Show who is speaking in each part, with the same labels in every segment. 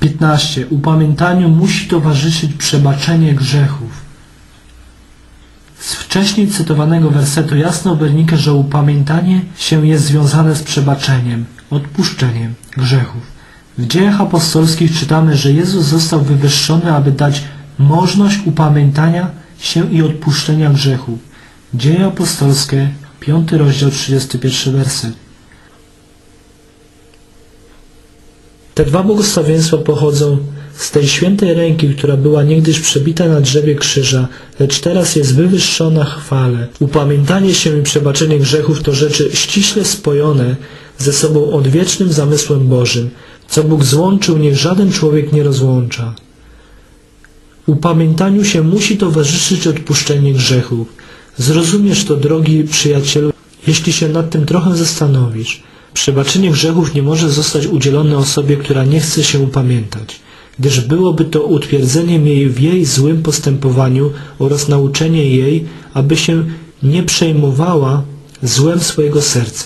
Speaker 1: 15. Upamiętaniu musi towarzyszyć przebaczenie grzechów. Z wcześniej cytowanego wersetu jasno wynika, że upamiętanie się jest związane z przebaczeniem, odpuszczeniem grzechów. W dziejach apostolskich czytamy, że Jezus został wywyższony, aby dać możliwość upamiętania się i odpuszczenia grzechów. Dzieje apostolskie, 5 rozdział, 31 werset. Te dwa błogosławieństwa pochodzą z tej świętej ręki, która była niegdyś przebita na drzewie krzyża, lecz teraz jest wywyższona chwale. Upamiętanie się i przebaczenie grzechów to rzeczy ściśle spojone ze sobą odwiecznym zamysłem Bożym. Co Bóg złączył, niech żaden człowiek nie rozłącza. Upamiętaniu się musi towarzyszyć odpuszczenie grzechów. Zrozumiesz to, drogi przyjacielu, jeśli się nad tym trochę zastanowisz. Przebaczenie grzechów nie może zostać udzielone osobie, która nie chce się upamiętać, gdyż byłoby to utwierdzeniem jej w jej złym postępowaniu oraz nauczenie jej, aby się nie przejmowała złem swojego serca.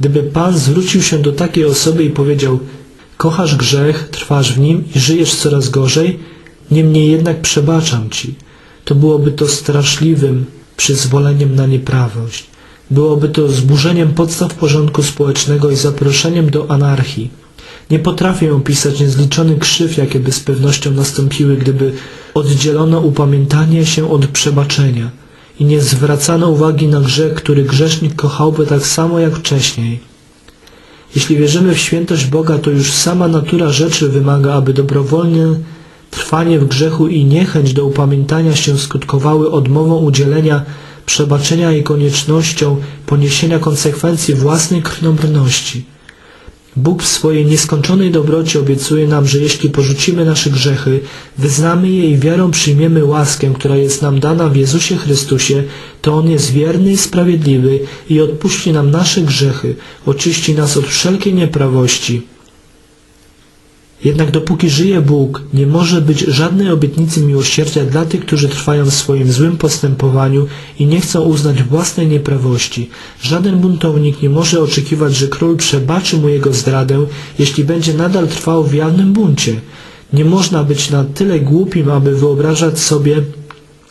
Speaker 1: Gdyby Pan zwrócił się do takiej osoby i powiedział kochasz grzech, trwasz w nim i żyjesz coraz gorzej, niemniej jednak przebaczam Ci, to byłoby to straszliwym przyzwoleniem na nieprawość. Byłoby to zburzeniem podstaw porządku społecznego i zaproszeniem do anarchii. Nie potrafię opisać niezliczonych krzyw, jakie by z pewnością nastąpiły, gdyby oddzielono upamiętanie się od przebaczenia i nie zwracano uwagi na grzech, który grzesznik kochałby tak samo jak wcześniej. Jeśli wierzymy w świętość Boga, to już sama natura rzeczy wymaga, aby dobrowolnie trwanie w grzechu i niechęć do upamiętania się skutkowały odmową udzielenia przebaczenia i koniecznością poniesienia konsekwencji własnej krniobrności. Bóg w swojej nieskończonej dobroci obiecuje nam, że jeśli porzucimy nasze grzechy, wyznamy je i wiarą przyjmiemy łaskę, która jest nam dana w Jezusie Chrystusie, to On jest wierny i sprawiedliwy i odpuści nam nasze grzechy, oczyści nas od wszelkiej nieprawości jednak dopóki żyje Bóg, nie może być żadnej obietnicy miłosierdzia dla tych, którzy trwają w swoim złym postępowaniu i nie chcą uznać własnej nieprawości. Żaden buntownik nie może oczekiwać, że król przebaczy mu jego zdradę, jeśli będzie nadal trwał w jawnym buncie. Nie można być na tyle głupim, aby wyobrażać sobie,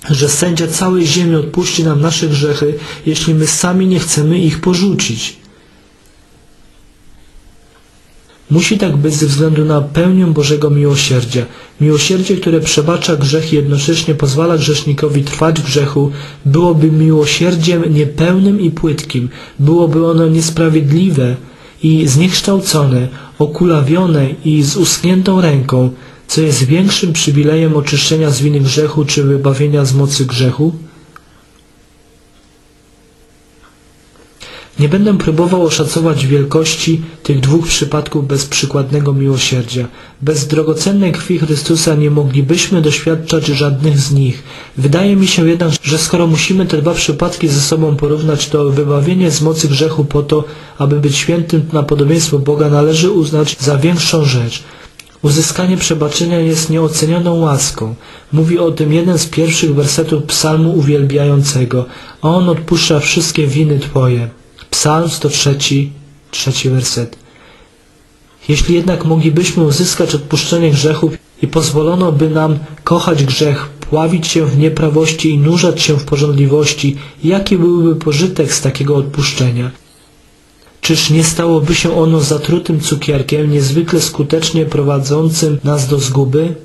Speaker 1: że sędzia całej ziemi odpuści nam nasze grzechy, jeśli my sami nie chcemy ich porzucić. Musi tak być ze względu na pełnię Bożego miłosierdzia. Miłosierdzie, które przebacza grzech i jednocześnie pozwala grzesznikowi trwać w grzechu, byłoby miłosierdziem niepełnym i płytkim. Byłoby ono niesprawiedliwe i zniekształcone, okulawione i z uschniętą ręką, co jest większym przywilejem oczyszczenia z winy grzechu czy wybawienia z mocy grzechu? Nie będę próbował oszacować wielkości tych dwóch przypadków bez przykładnego miłosierdzia. Bez drogocennej krwi Chrystusa nie moglibyśmy doświadczać żadnych z nich. Wydaje mi się jednak, że skoro musimy te dwa przypadki ze sobą porównać, to wybawienie z mocy grzechu po to, aby być świętym na podobieństwo Boga należy uznać za większą rzecz. Uzyskanie przebaczenia jest nieocenioną łaską. Mówi o tym jeden z pierwszych wersetów psalmu uwielbiającego. On odpuszcza wszystkie winy Twoje. Psalm 103, trzeci werset. Jeśli jednak moglibyśmy uzyskać odpuszczenie grzechów i pozwolono by nam kochać grzech, pławić się w nieprawości i nurzać się w porządliwości, jaki byłby pożytek z takiego odpuszczenia? Czyż nie stałoby się ono zatrutym cukierkiem, niezwykle skutecznie prowadzącym nas do zguby?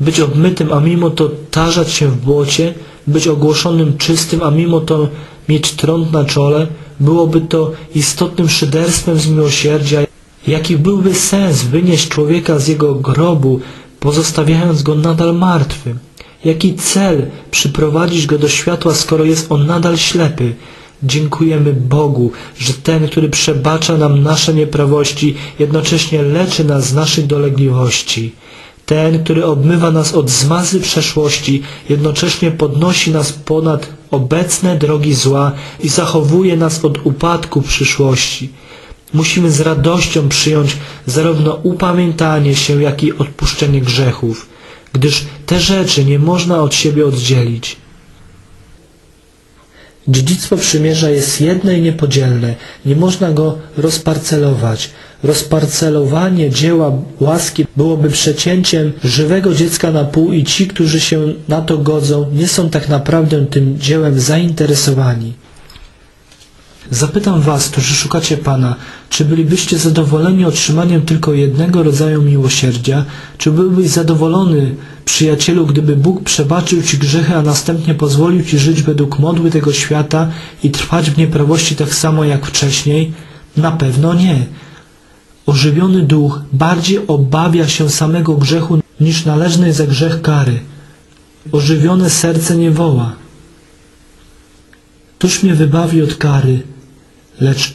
Speaker 1: Być obmytym, a mimo to tarzać się w błocie, być ogłoszonym czystym, a mimo to mieć trąd na czole, byłoby to istotnym szyderstwem z miłosierdzia. Jaki byłby sens wynieść człowieka z jego grobu, pozostawiając go nadal martwym? Jaki cel przyprowadzić go do światła, skoro jest on nadal ślepy? Dziękujemy Bogu, że ten, który przebacza nam nasze nieprawości, jednocześnie leczy nas z naszych dolegliwości. Ten, który obmywa nas od zmazy przeszłości, jednocześnie podnosi nas ponad obecne drogi zła i zachowuje nas od upadku przyszłości. Musimy z radością przyjąć zarówno upamiętanie się, jak i odpuszczenie grzechów, gdyż te rzeczy nie można od siebie oddzielić. Dziedzictwo przymierza jest jedne i niepodzielne. Nie można go rozparcelować. Rozparcelowanie dzieła łaski byłoby przecięciem żywego dziecka na pół i ci, którzy się na to godzą, nie są tak naprawdę tym dziełem zainteresowani. Zapytam was, którzy szukacie Pana, czy bylibyście zadowoleni otrzymaniem tylko jednego rodzaju miłosierdzia? Czy byłbyś zadowolony, przyjacielu, gdyby Bóg przebaczył ci grzechy, a następnie pozwolił ci żyć według modły tego świata i trwać w nieprawości tak samo jak wcześniej? Na pewno nie. Ożywiony duch bardziej obawia się samego grzechu niż należnej za grzech kary. Ożywione serce nie woła. Któż mnie wybawi od kary? Lecz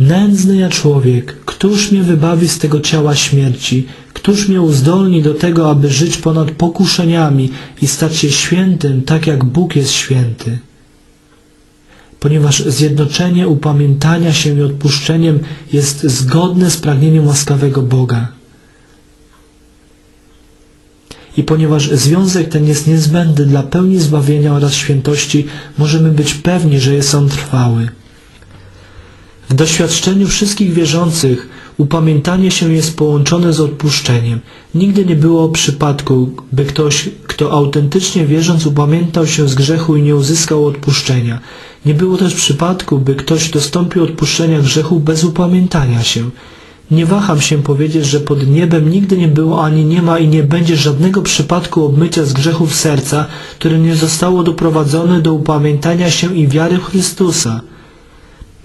Speaker 1: nędzny ja człowiek, któż mnie wybawi z tego ciała śmierci? Któż mnie uzdolni do tego, aby żyć ponad pokuszeniami i stać się świętym, tak jak Bóg jest święty? Ponieważ zjednoczenie upamiętania się i odpuszczeniem jest zgodne z pragnieniem łaskawego Boga. I ponieważ związek ten jest niezbędny dla pełni zbawienia oraz świętości, możemy być pewni, że jest on trwały. W doświadczeniu wszystkich wierzących upamiętanie się jest połączone z odpuszczeniem. Nigdy nie było przypadku, by ktoś, kto autentycznie wierząc upamiętał się z grzechu i nie uzyskał odpuszczenia. Nie było też przypadku, by ktoś dostąpił odpuszczenia grzechu bez upamiętania się. Nie waham się powiedzieć, że pod niebem nigdy nie było ani nie ma i nie będzie żadnego przypadku obmycia z grzechów serca, które nie zostało doprowadzone do upamiętania się i wiary Chrystusa.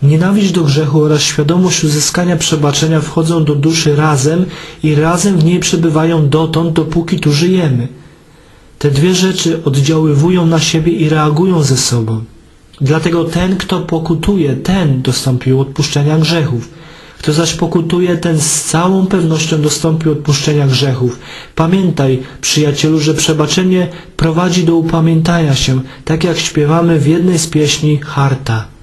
Speaker 1: Nienawiść do grzechu oraz świadomość uzyskania przebaczenia wchodzą do duszy razem i razem w niej przebywają dotąd, dopóki tu żyjemy. Te dwie rzeczy oddziaływują na siebie i reagują ze sobą. Dlatego ten, kto pokutuje, ten dostąpił odpuszczenia grzechów. Kto zaś pokutuje, ten z całą pewnością dostąpił odpuszczenia grzechów. Pamiętaj, przyjacielu, że przebaczenie prowadzi do upamiętania się, tak jak śpiewamy w jednej z pieśni Harta.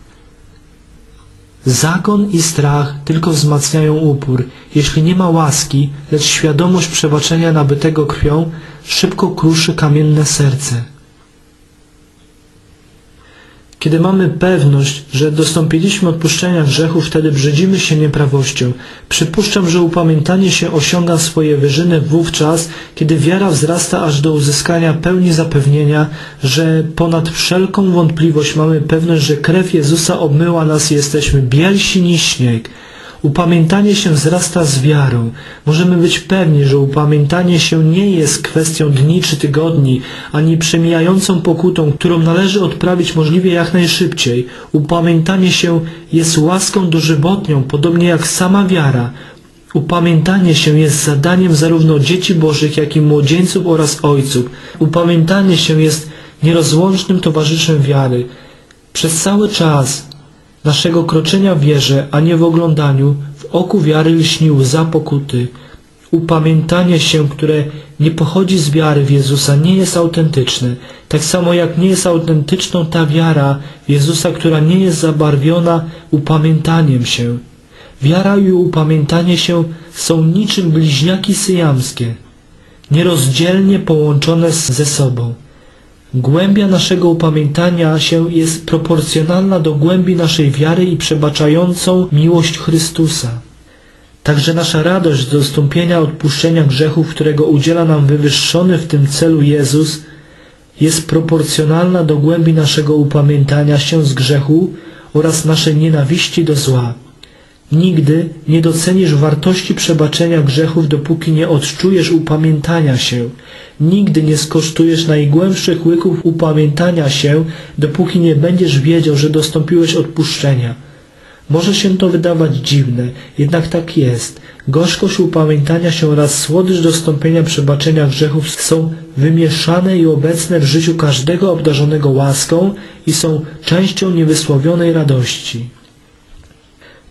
Speaker 1: Zakon i strach tylko wzmacniają upór. Jeśli nie ma łaski, lecz świadomość przebaczenia nabytego krwią, szybko kruszy kamienne serce. Kiedy mamy pewność, że dostąpiliśmy odpuszczenia grzechów, wtedy brzydzimy się nieprawością. Przypuszczam, że upamiętanie się osiąga swoje wyżyny wówczas, kiedy wiara wzrasta aż do uzyskania pełni zapewnienia, że ponad wszelką wątpliwość mamy pewność, że krew Jezusa obmyła nas i jesteśmy bielsi niż śnieg. Upamiętanie się wzrasta z wiarą. Możemy być pewni, że upamiętanie się nie jest kwestią dni czy tygodni, ani przemijającą pokutą, którą należy odprawić możliwie jak najszybciej. Upamiętanie się jest łaską dożywotnią, podobnie jak sama wiara. Upamiętanie się jest zadaniem zarówno dzieci bożych, jak i młodzieńców oraz ojców. Upamiętanie się jest nierozłącznym towarzyszem wiary. Przez cały czas naszego kroczenia w wierze, a nie w oglądaniu, w oku wiary lśni łza pokuty. Upamiętanie się, które nie pochodzi z wiary w Jezusa, nie jest autentyczne. Tak samo jak nie jest autentyczną ta wiara w Jezusa, która nie jest zabarwiona upamiętaniem się. Wiara i upamiętanie się są niczym bliźniaki syjamskie, nierozdzielnie połączone ze sobą. Głębia naszego upamiętania się jest proporcjonalna do głębi naszej wiary i przebaczającą miłość Chrystusa. Także nasza radość z dostąpienia odpuszczenia grzechów, którego udziela nam wywyższony w tym celu Jezus, jest proporcjonalna do głębi naszego upamiętania się z grzechu oraz naszej nienawiści do zła. Nigdy nie docenisz wartości przebaczenia grzechów, dopóki nie odczujesz upamiętania się. Nigdy nie skosztujesz najgłębszych łyków upamiętania się, dopóki nie będziesz wiedział, że dostąpiłeś odpuszczenia. Może się to wydawać dziwne, jednak tak jest. Gorzkość upamiętania się oraz słodycz dostąpienia przebaczenia grzechów są wymieszane i obecne w życiu każdego obdarzonego łaską i są częścią niewysłowionej radości.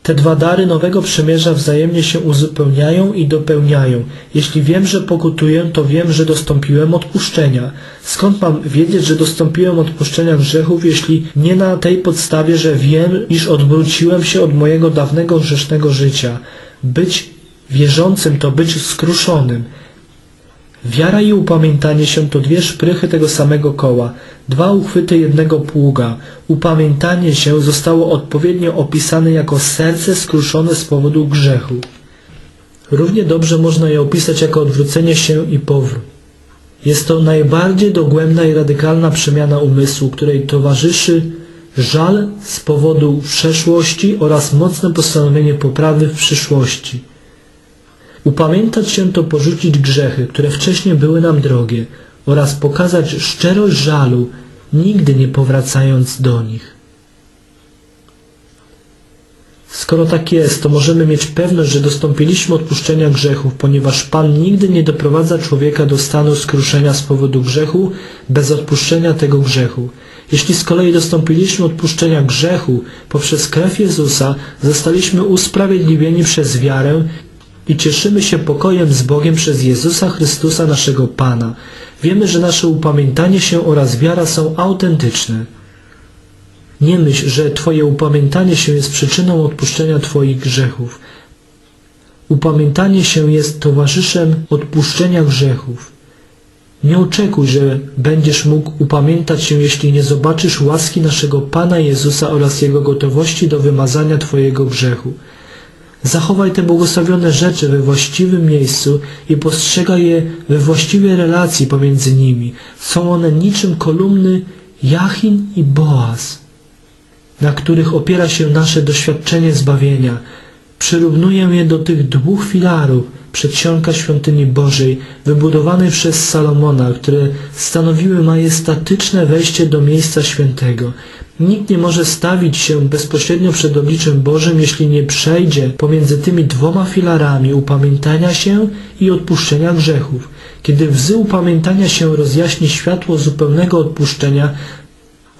Speaker 1: Te dwa dary nowego przymierza wzajemnie się uzupełniają i dopełniają. Jeśli wiem, że pokutuję, to wiem, że dostąpiłem odpuszczenia. Skąd mam wiedzieć, że dostąpiłem odpuszczenia grzechów, jeśli nie na tej podstawie, że wiem, iż odwróciłem się od mojego dawnego grzesznego życia? Być wierzącym to być skruszonym. Wiara i upamiętanie się to dwie szprychy tego samego koła, dwa uchwyty jednego pługa. Upamiętanie się zostało odpowiednio opisane jako serce skruszone z powodu grzechu. Równie dobrze można je opisać jako odwrócenie się i powrót. Jest to najbardziej dogłębna i radykalna przemiana umysłu, której towarzyszy żal z powodu przeszłości oraz mocne postanowienie poprawy w przyszłości. Upamiętać się to porzucić grzechy, które wcześniej były nam drogie oraz pokazać szczerość żalu, nigdy nie powracając do nich. Skoro tak jest, to możemy mieć pewność, że dostąpiliśmy odpuszczenia grzechów, ponieważ Pan nigdy nie doprowadza człowieka do stanu skruszenia z powodu grzechu bez odpuszczenia tego grzechu. Jeśli z kolei dostąpiliśmy odpuszczenia grzechu poprzez krew Jezusa, zostaliśmy usprawiedliwieni przez wiarę i cieszymy się pokojem z Bogiem przez Jezusa Chrystusa naszego Pana. Wiemy, że nasze upamiętanie się oraz wiara są autentyczne. Nie myśl, że Twoje upamiętanie się jest przyczyną odpuszczenia Twoich grzechów. Upamiętanie się jest towarzyszem odpuszczenia grzechów. Nie oczekuj, że będziesz mógł upamiętać się, jeśli nie zobaczysz łaski naszego Pana Jezusa oraz Jego gotowości do wymazania Twojego grzechu. Zachowaj te błogosławione rzeczy we właściwym miejscu i postrzegaj je we właściwej relacji pomiędzy nimi. Są one niczym kolumny Jachin i Boaz, na których opiera się nasze doświadczenie zbawienia. Przyrównuję je do tych dwóch filarów przedsionka świątyni Bożej, wybudowanej przez Salomona, które stanowiły majestatyczne wejście do miejsca świętego. Nikt nie może stawić się bezpośrednio przed obliczem Bożym, jeśli nie przejdzie pomiędzy tymi dwoma filarami upamiętania się i odpuszczenia grzechów. Kiedy wzy upamiętania się rozjaśni światło zupełnego odpuszczenia,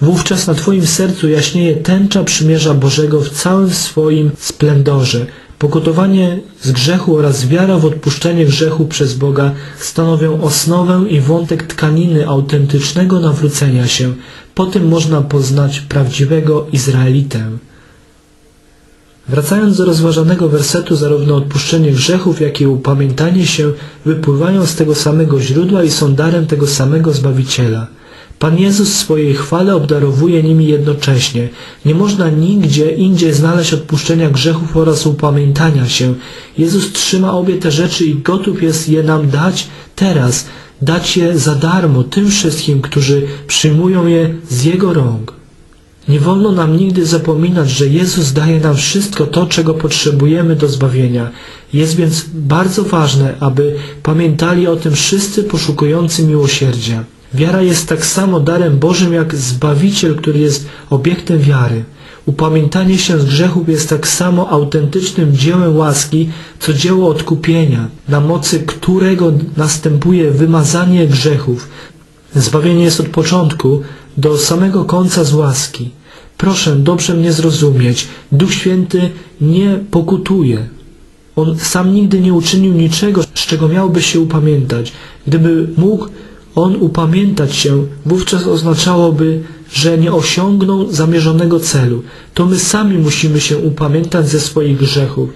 Speaker 1: wówczas na Twoim sercu jaśnieje tęcza przymierza Bożego w całym swoim splendorze. Pokutowanie z grzechu oraz wiara w odpuszczenie grzechu przez Boga stanowią osnowę i wątek tkaniny autentycznego nawrócenia się. Po tym można poznać prawdziwego Izraelitę. Wracając do rozważanego wersetu, zarówno odpuszczenie grzechów, jak i upamiętanie się wypływają z tego samego źródła i są darem tego samego Zbawiciela – Pan Jezus w swojej chwale obdarowuje nimi jednocześnie. Nie można nigdzie indziej znaleźć odpuszczenia grzechów oraz upamiętania się. Jezus trzyma obie te rzeczy i gotów jest je nam dać teraz, dać je za darmo tym wszystkim, którzy przyjmują je z Jego rąk. Nie wolno nam nigdy zapominać, że Jezus daje nam wszystko to, czego potrzebujemy do zbawienia. Jest więc bardzo ważne, aby pamiętali o tym wszyscy poszukujący miłosierdzia. Wiara jest tak samo darem Bożym jak Zbawiciel, który jest obiektem wiary. Upamiętanie się z grzechów jest tak samo autentycznym dziełem łaski, co dzieło odkupienia, na mocy którego następuje wymazanie grzechów. Zbawienie jest od początku do samego końca z łaski. Proszę dobrze mnie zrozumieć. Duch Święty nie pokutuje. On sam nigdy nie uczynił niczego, z czego miałby się upamiętać. Gdyby mógł, on upamiętać się wówczas oznaczałoby, że nie osiągnął zamierzonego celu. To my sami musimy się upamiętać ze swoich grzechów,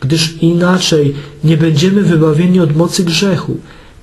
Speaker 1: gdyż inaczej nie będziemy wybawieni od mocy grzechu.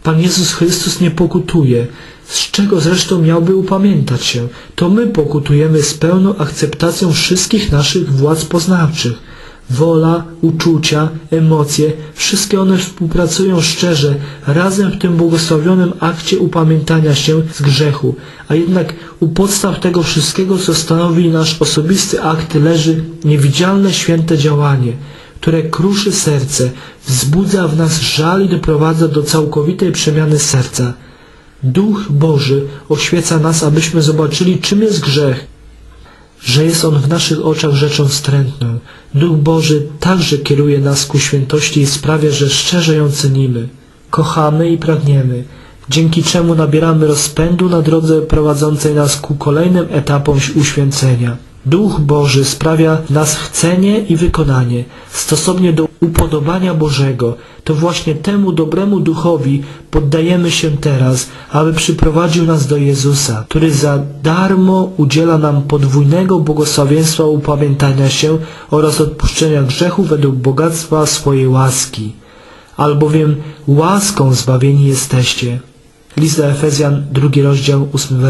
Speaker 1: Pan Jezus Chrystus nie pokutuje, z czego zresztą miałby upamiętać się. To my pokutujemy z pełną akceptacją wszystkich naszych władz poznawczych wola, uczucia, emocje, wszystkie one współpracują szczerze, razem w tym błogosławionym akcie upamiętania się z grzechu. A jednak u podstaw tego wszystkiego, co stanowi nasz osobisty akt, leży niewidzialne święte działanie, które kruszy serce, wzbudza w nas żal i doprowadza do całkowitej przemiany serca. Duch Boży oświeca nas, abyśmy zobaczyli, czym jest grzech, że jest on w naszych oczach rzeczą wstrętną. Duch Boży także kieruje nas ku świętości i sprawia, że szczerze ją cenimy, kochamy i pragniemy, dzięki czemu nabieramy rozpędu na drodze prowadzącej nas ku kolejnym etapom uświęcenia. Duch Boży sprawia w nas chcenie i wykonanie, stosownie do upodobania Bożego. To właśnie temu dobremu duchowi poddajemy się teraz, aby przyprowadził nas do Jezusa, który za darmo udziela nam podwójnego błogosławieństwa upamiętania się oraz odpuszczenia grzechu według bogactwa swojej łaski. albowiem łaską zbawieni jesteście. List do Efezjan, drugi rozdział, ósmy wers.